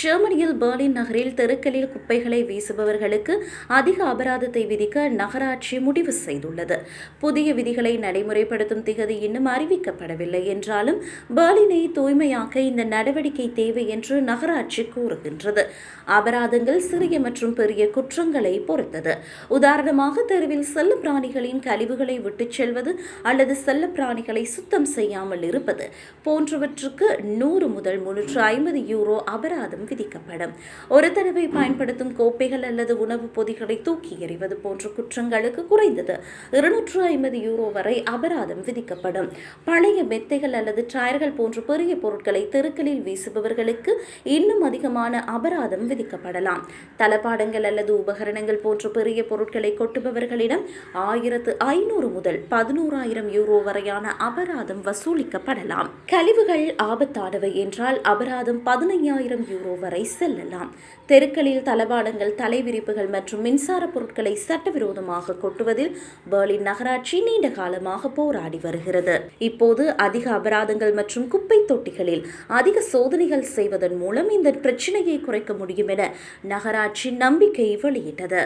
ஜெர்மனியில் பெர்லின் நகரில் தெருக்களில் குப்பைகளை வீசுபவர்களுக்கு அதிக அபராதத்தை விதிக்க நகராட்சி முடிவு செய்துள்ளது. புதிய விதிகளை நடைமுறைப்படுத்தும் திகதி இன்னும் அறிவிக்கப்படவில்லை என்றாலும் பெர்லினை தூய்மையாக்க இந்த நடவடிக்கை தேவை என்று நகராட்சி கூறுகின்றது. அபராதங்கள் சிறிய மற்றும் பெரிய குற்றங்களை பொறுத்தது. உதாரணமாக தெருவில் செல்ல பிராணிகளின் கழிவுகளை விட்டுச் செல்வது அல்லது செல்ல பிராணிகளை சுத்தம் செய்யாமல் இருப்பது போன்றவற்றுக்கு நூறு முதல் முன்னூற்று ஐம்பது யூரோ அபராதம் விதிக்கப்படும். ஒரு தடவை பயன்படுத்தும் கோப்பைகள் அல்லது உணவுப் பொதிகளை தூக்கி எறிவது போன்ற குற்றங்களுக்கு குறைந்தது இருநூற்று ஐம்பது யூரோ வரை அபராதம் விதிக்கப்படும். பழைய மெத்தைகள் அல்லது டயர்கள் போன்ற பெரிய பொருட்களை தெருக்களில் வீசுபவர்களுக்கு இன்னும் அதிகமான அபராதம் விதிக்கப்படலாம். தளபாடங்கள் அல்லது உபகரணங்கள் போன்ற பெரிய பொருட்களை கொட்டுபவர்களிடம் ஆயிரத்து ஐநூறு முதல் பதினோராயிரம் யூரோ வரையான அபராதம் வசூலிக்கப்படலாம். கழிவுகள் ஆபத்தானவை என்றால் அபராதம் பதினையாயிரம் யூரோ வரை செல்லலாம். தெருக்களில் தளபாடங்கள் தலைவிரிப்புகள் மற்றும் மின்சார பொருட்களை சட்டவிரோதமாக கொட்டுவதில் பெர்லின் நகராட்சி நீண்ட காலமாக போராடி வருகிறது. இப்போது அதிக அபராதங்கள் மற்றும் குப்பை தொட்டிகளில் அதிக சோதனைகள் செய்வதன் மூலம் இந்த பிரச்சனையை குறைக்க முடியும் என நகராட்சி நம்பிக்கை வெளியிட்டது.